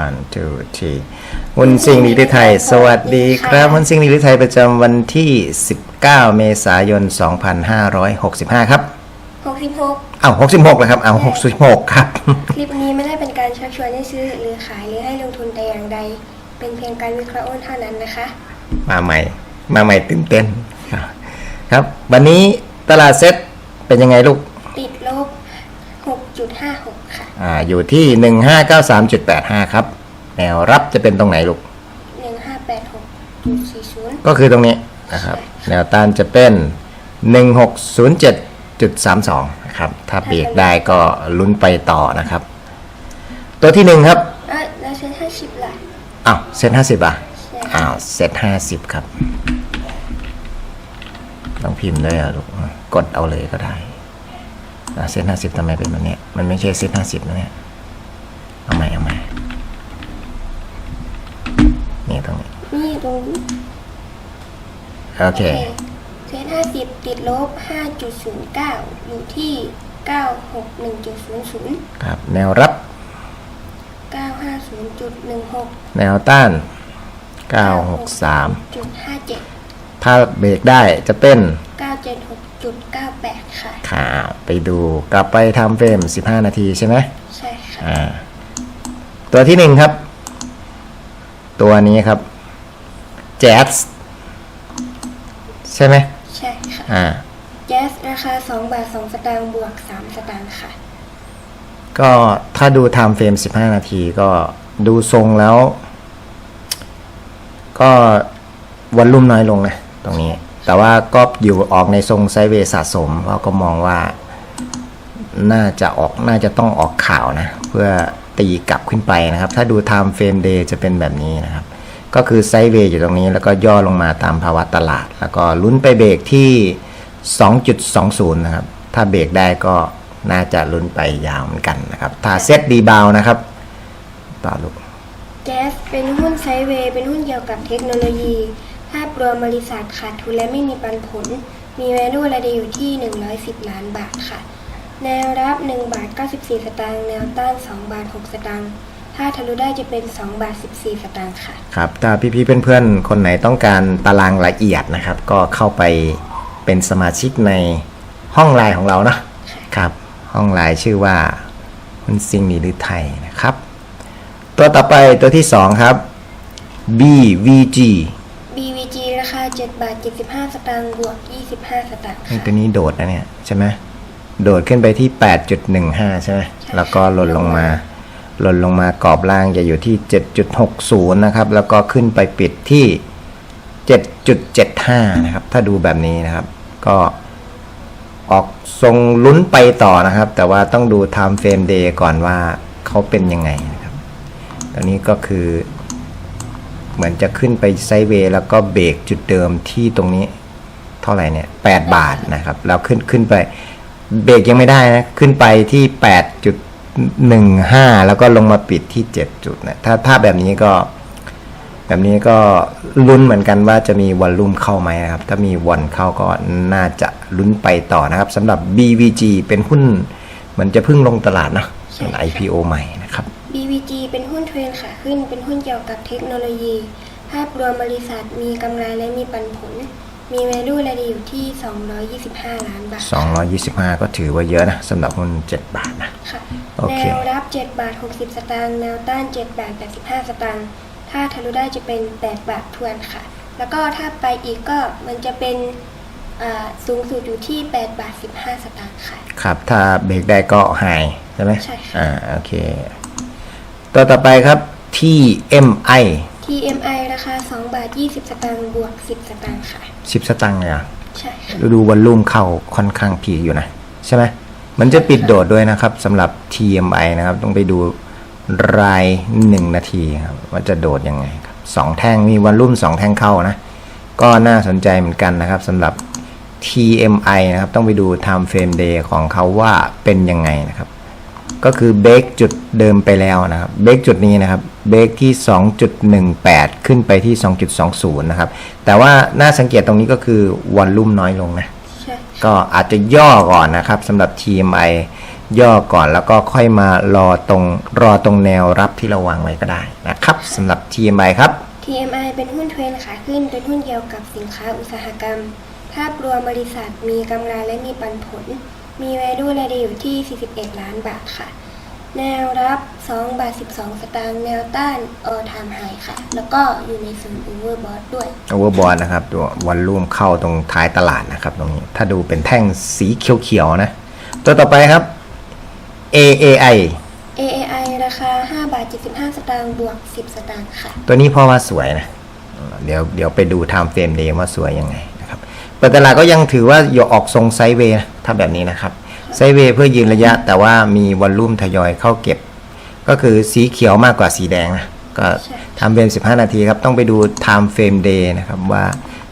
one two three หุ้นซิงหลีฤทัยสวัสดีครับหุ้นซิงหลีฤทัยประจำวันที่ 19 เมษายน 2565 ครับ 66อ้าว66แล้วครับอ้าว66 ครับ คลิปนี้ไม่ได้เป็นการชักชวนให้ซื้อหรือขายหรือให้ลงทุนแต่อย่างใด เป็นเพียงการวิเคราะห์หุ้นเท่านั้นนะคะ มาใหม่ มาใหม่ตื่นเต้นครับครับ วันนี้ตลาดเซ็ตเป็นยังไงลูก ติดลบ 6.56ค่ะ อ่าอยู่ที่ 1593.85 ครับ แนวรับจะเป็นตรงไหนลูก1586.40ก็คือตรงนี้นะครับ แนวต้านจะเป็น 1607.32 นะครับ ถ้าเบรกได้ก็ลุ้นไปต่อนะครับ ตัวที่หนึ่งครับ เอ้ยแล้วเซ็น50ล่ะอ้าวเซ็ตห้าสิบอะ ใช่อ้าวเซ็ตห้าสิบครับ ต้องพิมพ์ด้วยอะลูก กดเอาเลยก็ได้อะ เซ็ตห้าสิบทำไมเป็นแบบเนี้ยมันไม่ใช่เซ็ตห้าสิบนะเนี่ย เอาใหม่เอาใหม่นี่ตรงนี้ นี่ตรงนี้โอเค เซ็น50ติดลบ5.09อยู่ที่961.00ครับ แนวรับ950.16แนวต้าน963 57ถ้าเบรกได้จะเป็น 976.98 ค่ะขาไปดูกลับไปทำเฟรม 15 นาทีใช่ไหมใช่ค่ะ อ่า ตัวที่หนึ่งครับ ตัวนี้ครับแจ๊สใช่ไหมใช่ค่ะ อ่าแก๊สราคา 2 บาท 2 สตางค์บวก 3 สตางค์ค่ะ ก็ถ้าดูไทม์เฟรม 15 นาทีก็ดูทรงแล้ว ก็วันลุ่มน้อยลงนะตรงนี้ แต่ว่าก็ อยู่ออกในทรงไซเวสะสมเราก็มองว่าน่าจะออกน่าจะต้องออกข่าวนะ เพื่อตีกลับขึ้นไปนะครับ ถ้าดูไทม์เฟรมเดย์จะเป็นแบบนี้นะครับ ก็คือไซเวย์อยู่ตรงนี้แล้วก็ย่อลงมาตามภาวะตลาด แล้วก็ลุ้นไปเบรกที่ 2.20 นะครับ ถ้าเบรกได้ก็น่าจะลุ้นไปยาวเหมือนกันนะครับ ถ้าเซตดีบาวนะครับต่อลูกแก๊สเป็นหุ้นไซเวย์เป็นหุ้นเกี่ยวกับเทคโนโลยี ภาพรวมบริษัทขาดทุนและไม่มีปันผล มี value ระดีอยู่ที่ 110 ล้านบาทค่ะ แนวรับ 1 บาท 94 สตางค์ แนวต้าน 2 บาท 6 สตางค์ ถ้าทะลุได้จะเป็น 2 บาท 14 สตางค์ค่ะ ครับถ้าพี่ๆเพื่อนๆ คนไหนต้องการตารางละเอียดนะครับ ก็เข้าไปเป็นสมาชิกในห้องไลน์ของเราเนอะครับ ห้องไลน์ชื่อว่าคุณซิงนีหรือไทยนะครับ ตัวต่อไปตัวที่ 2 ครับ BVG BVG ราคา 7 บาท 75 สตางค์บวก 25 สตางค์นี่ค่ะตัวนี้โดดนะเนี่ยใช่ไหมโดดขึ้นไปที่ 8.15 ใช่ไหมแล้วก็หล่นลงมา หล่นลงมากรอบล่างจะอยู่ที่ 7.60 นะครับ แล้วก็ขึ้นไปปิดที่ 7.75 นะครับ ถ้าดูแบบนี้นะครับ ก็ออกทรงลุ้นไปต่อนะครับ แต่ว่าต้องดู time frame day ก่อนว่าเขาเป็นยังไงนะครับ ตอนนี้ก็คือ เหมือนจะขึ้นไปไซด์เวย์แล้วก็เบรกจุดเดิมที่ตรงนี้ เท่าไหร่เนี่ย8บาทนะครับแล้วขึ้นขึ้นไปเบรกยังไม่ได้นะ ขึ้นไปที่8.15แล้วก็ลงมาปิดที่7จุดนะถ้าถ้าแบบนี้ก็ แบบนี้ก็ลุ้นเหมือนกันว่าจะมีวอลลุ่มเข้าไหมนะครับ ถ้ามีวอลเข้าก็น่าจะลุ้นไปต่อนะครับสำหรับ BVG เป็นหุ้นเหมือนจะพิ่งลงตลาดนะเป็น IPO ใหม่ BVG เป็นหุ้นเทรนขาขึ้น เป็นหุ้นเกี่ยวกับเทคโนโลยี ภาพรวมบริษัทมีกำไรและมีปันผล มี value ระดีอยู่ที่ 225 ล้านบาท 225 ก็ถือว่าเยอะนะสำหรับหุ้น 7 บาทนะ ค่ะ โอเค แนวรับ 7 บาท 60 สตางค์ แนวต้าน 7 บาท 85 สตางค์ ถ้าทะลุได้จะเป็น 8 บาททวนค่ะ แล้วก็ถ้าไปอีกก็มันจะเป็นอ่าสูงสุดอยู่ที่ 8 บาท 15 สตางค์ค่ะ ครับ ถ้าเบรกได้ก็ไฮใช่ไหมใช่ค่ะ อ่าโอเค ตัวต่อไปครับ TMI TMI ราคา2บาท20 สตางค์บวก 10 สตางค์ค่ะ 10 สตังค์เลยเหรอะใช่ค่ะดูวอลลุ่มเข้าค่อนข้างพีคอยู่นะ ใช่ไหมมันจะปิดโดดด้วยนะครับสำหรับ TMI นะครับ ต้องไปดูราย 1 นาทีครับว่าจะโดดยังไงครับสองแท่งมีวอลลุ่ม 2 แท่งเข้านะ ก็น่าสนใจเหมือนกันนะครับสำหรับ TMI นะครับ ต้องไปดู Time Frame Day ของเขาว่าเป็นยังไงนะครับ ก็คือเบรกจุดเดิมไปแล้วนะครับเบรกจุดนี้นะครับเบรกที่ 2.18 ขึ้นไปที่ 2.20 นะครับ แต่ว่าน่าสังเกตตรงนี้ก็คือวอลลุ่มน้อยลงนะใช่ก็อาจจะย่อก่อนนะครับสำหรับ TMI ย่อก่อนแล้วก็ค่อยมารอตรงรอตรงแนวรับที่เราวางไว้ก็ได้นะครับสำหรับ TMI ครับ TMI เป็นหุ้นเทรนด์ขาขึ้นเป็นหุ้นเกี่ยวกับสินค้าอุตสาหกรรม ภาพรวมบริษัทมีกำไรและมีปันผล มี value รายเดอยู่ที่ 41 ล้านบาทค่ะ แนวรับ2บาท12 สตางค์แนวต้าน all time high ค่ะ แล้วก็อยู่ในศูนย์ overbought ด้วย Overbought นะครับตัววันลุ่มเข้าตรงท้ายตลาดนะครับตรงนี้ ถ้าดูเป็นแท่งสีเขียวๆนะ ตัวต่อไปครับ AAI AAI ราคา5บาท75 สตางค์บวก 10 สตางค์ค่ะ ตัวนี้เพราะว่าสวยนะเออเดี๋ยวเดี๋ยวไปดู time frame day ว่าสวยยังไงนะครับ เปิดตลาดก็ยังถือว่าอย่ออกทรงไซด์เวย์ถ้าแบบนี้นะครับ ไซด์เวย์เพื่อยืนระยะ แต่ว่ามีวอลลุ่มทยอยเข้าเก็บ ก็คือสีเขียวมากกว่าสีแดงนะก็ทำเฟรม15 นาทีครับ ต้องไปดู time frame day นะครับว่า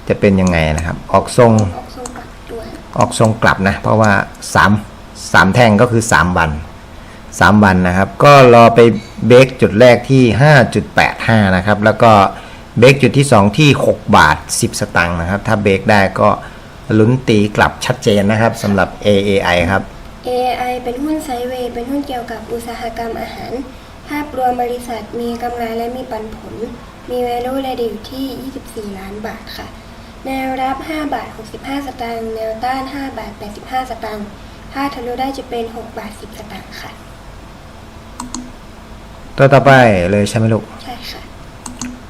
จะเป็นยังไงนะครับ ออกทรงออกทรงกลับด้วยออกทรงกลับนะ เพราะว่า 3 3 แท่งก็คือ 3 วัน 3 วันนะครับ ก็รอไปเบรกจุดแรกที่ 5.85 นะครับ แล้วก็ เบรกจุดที่ 2 ที่ 6 บาท 10 สตางค์นะครับ ถ้าเบรกได้ก็ลุ้นตีกลับชัดเจนนะครับสำหรับ AAI ครับ AAI เป็นหุ้นไซด์เวย์เป็นหุ้นเกี่ยวกับอุตสาหกรรมอาหาร ภาพรวมบริษัทมีกำไรและมีปันผล มี value รายเดอยู่ที่ 24 ล้านบาทค่ะ แนวรับ 5 บาท 65 สตางค์แนวต้าน 5 บาท 85 สตางค์ถ้าทะลุได้จะเป็น 6 บาท 10 สตางค์ค่ะ ตัวต่อไปเลยใช่ไหมลูกใช่ค่ะ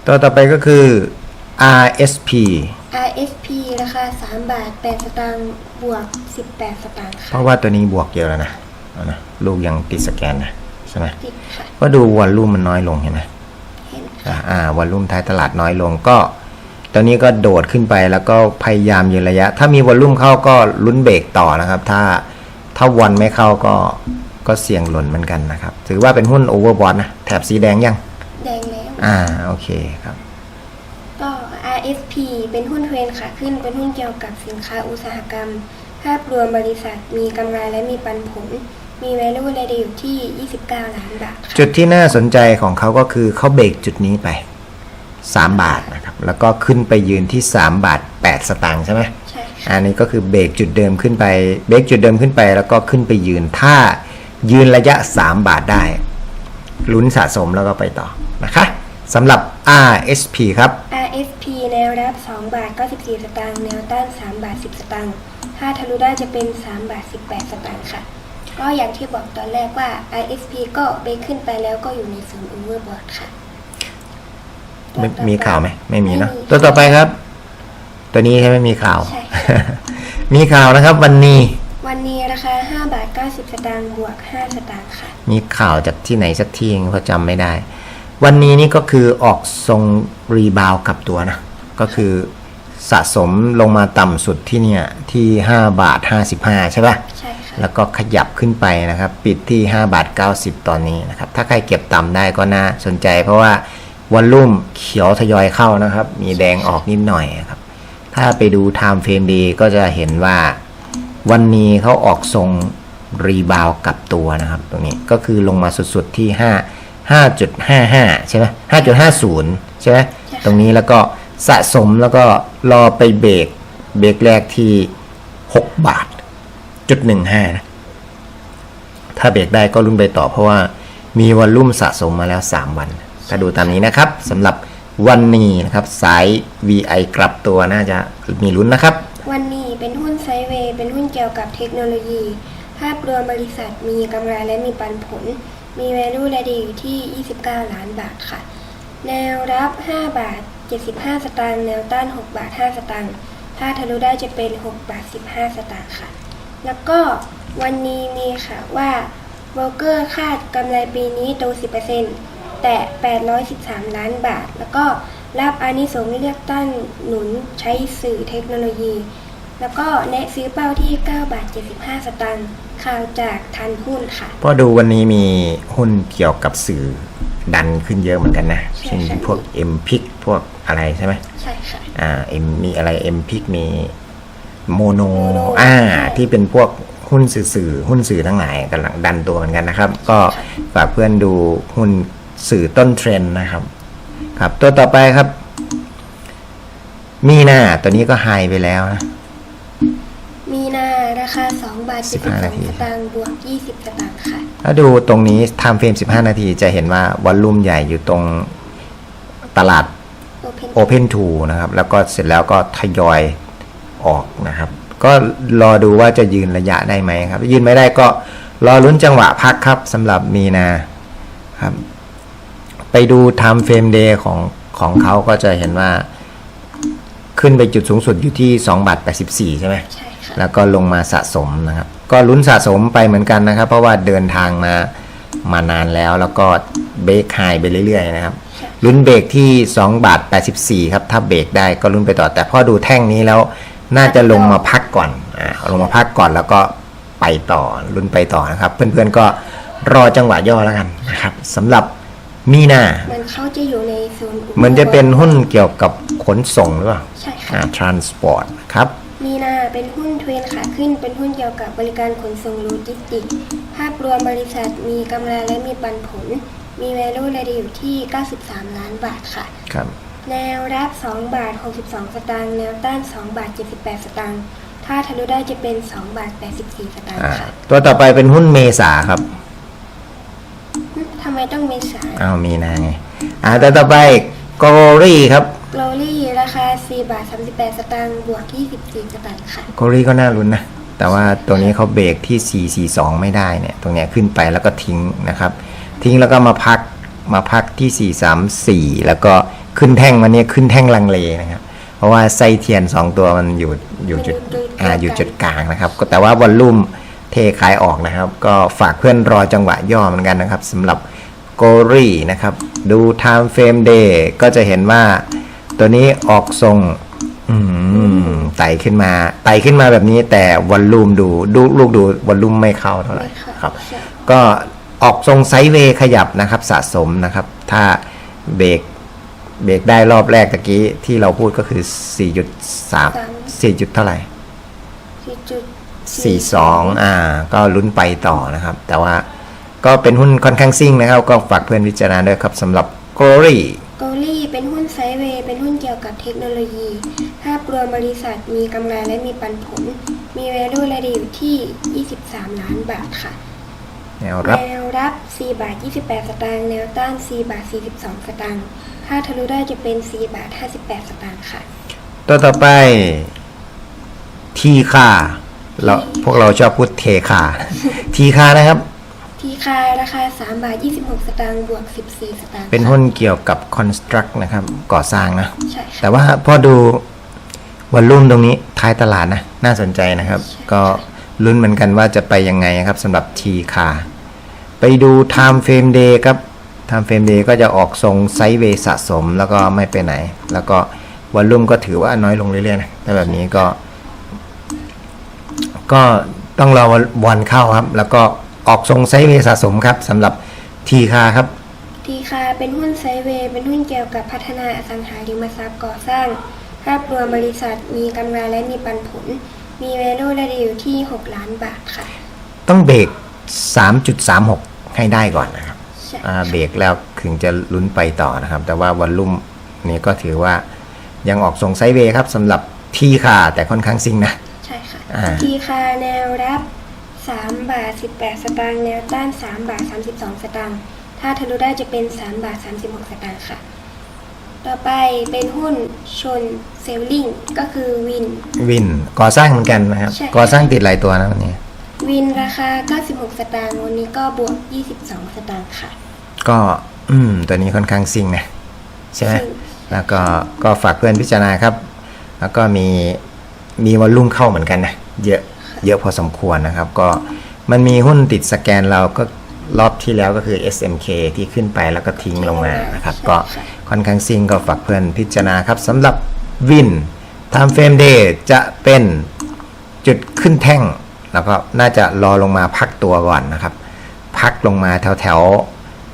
ตัวต่อไปก็คือ RSP RSP ราคา 3 บาท 8 สตางค์บวก 18 สตางค์เพค่ะราะว่าตัวนี้บวกเยอะแล้วนะเอานะลูกยังติดสแกนนะใช่ไหมติดค่ะ ก็ดูวอลลุ่มมันน้อยลงเห็นไหม เห็นอ่าอ่าวอลลุ่มท้ายตลาดน้อยลงก็ตอนนี้ก็โดดขึ้นไปแล้วก็พยายามยืนระยะ ถ้ามีวอลลุ่มเข้าก็ลุ้นเบรกต่อนะครับ ถ้าถ้าวันไม่เข้าก็ก็เสี่ยงหล่นเหมือนกันนะครับ ถือว่าเป็นหุ้นโอเวอร์บอทนะ แถบสีแดงยัง แดงแล้ว อ่าโอเคครับ ก็ RSP เป็นหุ้นเทรนด์ขาขึ้น เป็นหุ้นเกี่ยวกับสินค้าอุตสาหกรรม ภาพรวมบริษัทมีกำไรและมีปันผล มี value รายเดอยู่ที่ 29 ล้านบาทค่ะจุดที่น่าสนใจของเขาก็คือเขาเบรกจุดนี้ไป 3 บาทนะครับ แล้วก็ขึ้นไปยืนที่ 3 บาท 8 สตางค์ใช่ไหมใช่ค่ะอันนี้ก็คือเบรกจุดเดิมขึ้นไป เบรกจุดเดิมขึ้นไป แล้วก็ขึ้นไปยืน ถ้ายืนระยะ 3 บาทได้ ลุ้นสะสมแล้วก็ไปต่อนะคะ สำหรับ RSP ครับ RSP แนวรับ 2 บาท94สตางค์แนวต้าน 3 บาท 10 สตางค์ถ้าทะลุได้จะเป็น 3 บาท 18 สตางค์ค่ะ ก็อย่างที่บอกตอนแรกว่า RSP ก็เบรกขึ้นไปแล้วก็อยู่ในศูนย์ overbought ค่ะไม่มีข่าวไหมไม่มีเนาะไม่มีตัวต่อไปครับ ตัวนี้ใช่ไหมมีข่าวใช่มีข่าวนะครับ วันนี้ วันนี้ราคา5บาท90สตางค์บวก5สตางค์ค่ะ มีข่าวจากที่ไหนสักที่เองเพราะจำไม่ได้ วันนี้นี่ก็คือออกทรงรีบาวกลับตัวนะ ก็คือสะสมลงมาต่ำสุดที่เนี่ยที่ 5 บาท 55 ใช่ปะใช่ค่ะ แล้วก็ขยับขึ้นไปนะครับ ปิดที่ 5 บาท 90 ตอนนี้นะครับ ถ้าใครเก็บต่ำได้ก็น่าสนใจ เพราะว่าวอลลุ่มเขียวทยอยเข้านะครับ มีแดงออกนิดหน่อยครับ ถ้าไปดู Time Frame Day ก็จะเห็นว่าวันนี้เขาออกทรงรีบาวกลับตัวนะครับ ตรงนี้ก็คือลงมาสุดๆที่ 5 5.55 ใช่ไหม5.50 ใช่ไหมใช่ค่ะตรงนี้แล้วก็สะสมแล้วก็รอไปเบรกเบรกแรกที่ 6 บาทจุดหนึ่งห้านะถ้าเบรกได้ก็รุ่นไปต่อเพราะว่ามีวอลลุ่มสะสมมาแล้ว 3 วันถ้าดูตามนี้นะครับสำหรับวันนี้นะครับสาย VI กลับตัวน่าจะมีลุ้นนะครับ วันนี้เป็นหุ้นไซเวย์เป็นหุ้นเกี่ยวกับเทคโนโลยี ภาพรวมบริษัทมีกำไรและมีปันผล มี value รายเดอยู่ที่ 29 ล้านบาทค่ะ แนวรับ 5 บาท 75 สตางค์ แนวต้าน 6 บาท 5 สตางค์ ถ้าทะลุได้จะเป็น 6 บาท 15 สตางค์ค่ะ แล้วก็วันนี้มีค่ะว่าโบรกเกอร์คาดกำไรปีนี้โต 10%แต่ 813 ล้านบาท แล้วก็รับอานิสงส์เลือกตั้งหนุนใช้สื่อเทคโนโลยี แล้วก็แนะซื้อเป้าที่ 9 บาท 75 สตางค์ ข่าวจากทันหุ้นค่ะ เพราะดูวันนี้มีหุ้นเกี่ยวกับสื่อดันขึ้นเยอะเหมือนกันนะใช่เช่นค่ะพวก M p i c พวกอะไรใช่ไหมใช่ค่ะ อ่า M มีอะไร M p i c มีโมโน Mono อ่า ใช่ ที่เป็นพวกหุ้นสื่อๆหุ้นสื่อทั้งหลายกำลังดันตัวเหมือนกันนะครับ ก็ฝากเพื่อนดูหุ้นสื่อต้นเทรนด์นะครับ ครับตัวต่อไปครับ มีหน้าตัวนี้ก็ไฮไปแล้วนะมมีนา ราคา 2 บาท15นาที72สตางค์บวก 20 สตางค์ค่ะ ถ้าดูตรงนี้ time frame 15 นาทีจะเห็นว่าวอลลุ่มใหญ่อยู่ตรงตลาด Open Open to นะครับ แล้วก็เสร็จแล้วก็ทยอยออกนะครับ ก็รอดูว่าจะยืนระยะได้ไหมครับ ยืนไม่ได้ก็รอลุ้นจังหวะพักครับสำหรับมีนาครับ ไปดู time frame day ของของเขาก็จะเห็นว่า ขึ้นไปจุดสูงสุดอยู่ที่2บาท84 ใช่ไหมใช่ค่ะ แล้วก็ลงมาสะสมนะครับ ก็ลุ้นสะสมไปเหมือนกันนะครับ เพราะว่าเดินทางมามานานแล้วแล้วก็เบรกไฮไปเรื่อยๆนะครับลุ้นเบรกที่ 2 บาท 84 ครับ ถ้าเบรกได้ก็ลุ้นไปต่อ แต่พอดูแท่งนี้แล้วน่าจะลงมาพักก่อนอ่าลงมาพักก่อนแล้วก็ไปต่อลุ้นไปต่อนะครับ เพื่อนๆก็รอจังหวะย่อแล้วกันนะครับสำหรับมีนามันเขาจะอยู่ในโซนเหมือนจะเป็นหุ้นเกี่ยวกับขนส่งหรือเปล่า ใช่ค่ะอ่า transport ครับ มีนาเป็นหุ้นเทรนขาขึ้น เป็นหุ้นเกี่ยวกับบริการขนส่งโลจิสติกส์ภาพรวมบริษัทมีกำไรและมีปันผล มี value รายได้อยู่ที่ 93 ล้านบาทค่ะ ครับ แนวรับ 2 บาท 62 สตางค์ แนวต้าน 2 บาท 78 สตางค์ ถ้าทะลุได้จะเป็น 2 บาท 84 สตางค์อ่าค่ะตัวต่อไปเป็นหุ้นเมษาครับ หึทำไมต้องเมษา อ้าวมีนาไง อ่าตัวต่อไปโกรี่ครับ โกลลี่ราคา 4 บาท 38 สตางค์บวก 24 สตางค์ค่ะ โกรี่ก็น่าลุ้นนะ แต่ว่าตัวนี้เขาเบรกที่ 442 ไม่ได้เนี่ย ตรงเนี้ยขึ้นไปแล้วก็ทิ้งนะครับ ทิ้งแล้วก็มาพัก มาพักที่ 434 แล้วก็ขึ้นแท่งวันนี้ขึ้นแท่งลังเลนะครับ เพราะว่าไส้เทียน 2 ตัวมันอยู่ อยู่จุดมันอยู่จุดอ่ากลางอยู่จุดกลางนะครับ ก็แต่ว่าวอลลุ่มเทขายออกนะครับ ก็ฝากเพื่อนรอจังหวะย่อเหมือนกันนะครับสำหรับโกรี่นะครับ ดู time frame day ก็จะเห็นว่า ตัวนี้ออกทรงไต่ขึ้นมา ไต่ขึ้นมาแบบนี้ แต่วอลลุ่มดูดูลูกดูวอลลุ่มไม่เข้าเท่าไหร่ครับ ก็ออกทรงไซด์เวย์ขยับนะครับ สะสมนะครับ ถ้าเบรกเบรกได้รอบแรกตะกี้ที่เราพูดก็คือ 4.3 4จุดเท่าไหร่4.4 42อ่า ก็ลุ้นไปต่อนะครับ แต่ว่าก็เป็นหุ้นค่อนข้างซิ่งนะครับ ก็ฝากเพื่อนพิจารณาด้วยครับสำหรับโกลี่โกลลี่เป็นหุ้นไซด์เวย์เป็นหุ้นเกี่ยวกับเทคโนโลยี ภาพรวมบริษัทมีกำไรและมีปันผล มี value รายได้อยู่ที่ 23 ล้านบาทค่ะ แนวรับ แนวรับ 4 บาท 28 สตางค์ แนวต้าน 4 บาท 42 สตางค์ ถ้าทะลุได้จะเป็น 4 บาท 58 สตางค์ค่ะ ตัวต่อไป ทีคาเราพวกเราชอบพูดเทคาทีคานะครับ ทีคาราคา 3 บาท 26 สตางค์บวก 14 สตางค์เป็นค่ะหุ้นเกี่ยวกับ construct นะครับ ก่อสร้างนะ ใช่ค่ะ แต่ว่าพอดูวอลลุ่มตรงนี้ท้ายตลาดนะ น่าสนใจนะครับก็ลุ้นเหมือนกันว่าจะไปยังไงครับสำหรับทีคาไปดู time frame day ครับ time frame day ก็จะออกทรงไซด์เวย์สะสมแล้วก็ไม่ไปไหน แล้วก็วอลลุ่มก็ถือว่าน้อยลงเรื่อยๆนะถ้าแบบนี้ก็ ก็ต้องรอวันเข้าครับ แล้วก็ ออกทรงไซด์เวย์สะสมครับสำหรับทีคาครับ ทีคาเป็นหุ้นไซด์เวย์เป็นหุ้นเกี่ยวกับพัฒนาอสังหาริมทรัพย์ก่อสร้าง ภาพรวมบริษัทมีกำไรและมีปันผล มี value รายได้อยู่ที่ 6 ล้านบาทค่ะ ต้องเบรก 3.36 ให้ได้ก่อนนะครับใช่อ่าเบรกแล้วถึงจะลุ้นไปต่อนะครับ แต่ว่าวอลลุ่มนี้ก็ถือว่ายังออกทรงไซด์เวย์ครับสำหรับทีคาแต่ค่อนข้างซิงนะ ใช่ค่ะ อ่า ทีคาแนวรับ 3 บาท 18 สตางค์แนวต้าน 3 บาท 32 สตางค์ถ้าทะลุได้จะเป็น 3 บาท 36 สตางค์ค่ะ ต่อไปเป็นหุ้นชนเซลลิงก็คือวิน วินก่อสร้างเหมือนกันนะครับ ใช่ ก่อสร้างติดหลายตัวนะวันนี้ วินราคา 96 สตางค์วันนี้ก็บวก 22 สตางค์ค่ะ ก็ อืม ตัวนี้ค่อนข้างซิงนะ ใช่ไหม ซิ่ง แล้วก็ก็ฝากเพื่อนพิจารณาครับ แล้วก็มีมีวอลลุ่มเข้าเหมือนกันนะ เยอะ เยอะพอสมควรนะครับ ก็มันมีหุ้นติดสแกนเราก็รอบที่แล้วก็คือ SMK ที่ขึ้นไปแล้วก็ทิ้งลงมานะครับ ก็ค่อนข้างซิงก็ฝากเพื่อนพิจารณาครับสำหรับวิน Time Frame Day จะเป็นจุดขึ้นแท่ง แล้วก็น่าจะรอลงมาพักตัวก่อนนะครับ พักลงมาแถวแถว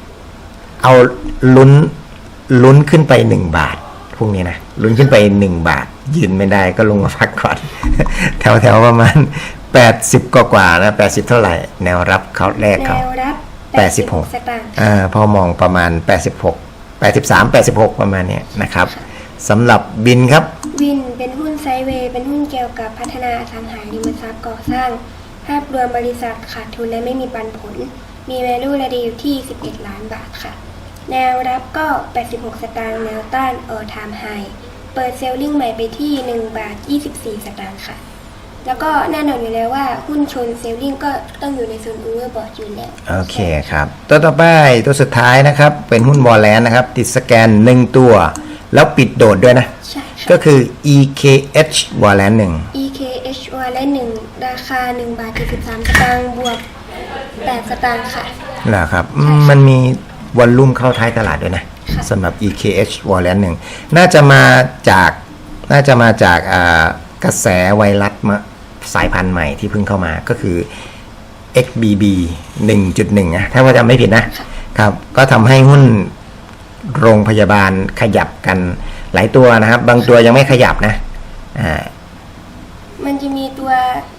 ๆเอาลุ้นลุ้นขึ้นไปหนึ่งบาทพรุ่งนี้นะลุ้นขึ้นไปหนึ่งบาท ยืนไม่ได้ก็ลงมาพักก่อน แถวแถวๆประมาณ 80 กว่ากว่าๆนะ80 เท่าไหร่ แนวรับเขาแรกแนเขาวรับ86 86 สตางค์ อ่าพอมองประมาณ 86 83 86 ประมาณเนี้ยนะครับสำหรับบินครับ วินเป็นหุ้นไซด์เวย์ เป็นหุ้นเกี่ยวกับพัฒนาอสังหาริมทรัพย์ก่อสร้าง ภาพรวมบริษัทขาดทุนและไม่มีปันผล มี value ระดีอยู่ที่ 11 ล้านบาทค่ะ แนวรับก็ 86 สตางค์ แนวต้าน all time high เปิดเซลลิงใหม่ไปที่ 1 บาท 24 สตางค์ค่ะ แล้วก็แน่นอนอยู่แล้วว่าหุ้นชนเซลลิงก็ต้องอยู่ในโซน overbought อยู่แล้วโอเคครับ ตัวต่อไปตัวสุดท้ายนะครับ เป็นหุ้นวอลแลนนะครับ ติดสแกน 1 ตัว แล้วปิดโดดด้วยนะ ใช่ค่ะ ก็คือ EKH วอลแลน1 EKH วาและ1ราคา1บาท73สตางค์บวก8สตางค์ค่ะ เหรอครับอืมมันมีวอลลุ่มเข้าท้ายตลาดด้วยนะค่ะ สำหรับ EKH วอลแลน1น่าจะมาจากน่าจะมาจากอ่า กระแสไวรัสมาสายพันธุ์ใหม่ที่เพิ่งเข้ามาก็คือ XBB 1.1นะถ้าว่าจำไม่ผิดนะค่ะครับ ก็ทำให้หุ้นโรงพยาบาลขยับกันหลายตัวนะครับ บางตัวยังไม่ขยับนะอ่ามันจะมีตัว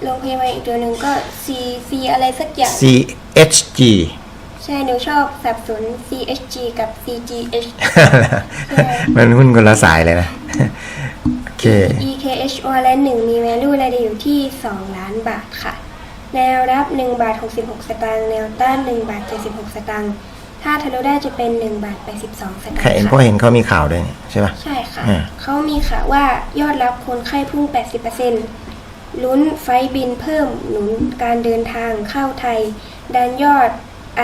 โรงพยาบาลอีกตัวหนึ่งก็ C C อะไรสักอย่าง CHG ใช่หนูชอบสับสน CHG กับ CGH มันหุ้นคนละสายเลยนะโอ เค EKH วาและ1มี value ระดีอยู่ที่ 2 ล้านบาทค่ะ แนวรับ 1 บาท 66 สตางค์ แนวต้าน 1 บาท 76 สตางค์ ถ้าทะลุได้จะเป็น 1 บาท 82 สตางใครค์เห็นค่ะพ่อเห็นเขามีข่าวด้วยนี่ใช่ปะใช่ค่ะ อ่าเขามีข่าวว่ายอดรับคนไข้พุ่ง 80%ลุ้นไฟล์บินเพิ่มหนุนการเดินทางเข้าไทย ดันยอด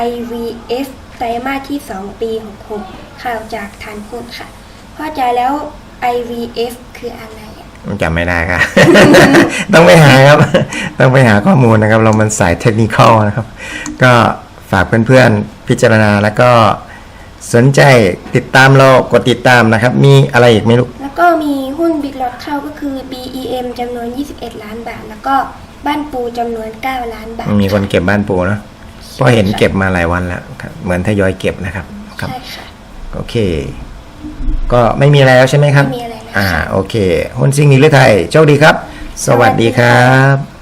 IVF ไตรมาสที่ 2 ปี 66 ข่าวจากฐานพุทธค่ะพ่อจ๋าแล้ว IVF คืออะไรอะจำไม่ได้ครับ ต้องไปหาครับ ต้องไปหาข้อมูลนะครับ เรามันสายเทคนิคอลนะครับ ก็ฝากเพื่อนๆพิจารณาแล้วก็สนใจติดตามเรากดติดตามนะครับ มีอะไรอีกไหมลูก แล้วก็มีหุ้นบิ๊กล็อตเข้าก็คือ BEM จำนวน 21 ล้านบาท แล้วก็บ้านปูจำนวน 9 ล้านบาทมีคนเก็บบ้านปูเนอะเพราะเห็นเก็บมาหลายวันแล้วครับเหมือนทยอยเก็บนะครับ ครับ ใช่ค่ะ โอเค ก็ไม่มีอะไรแล้วใช่ไหมครับ ไม่มีอะไรแล้ว อ่าค่ะโอเค หุ้นซิ่งนี้หรือไทย โชคดีครับ สวัสดีครับ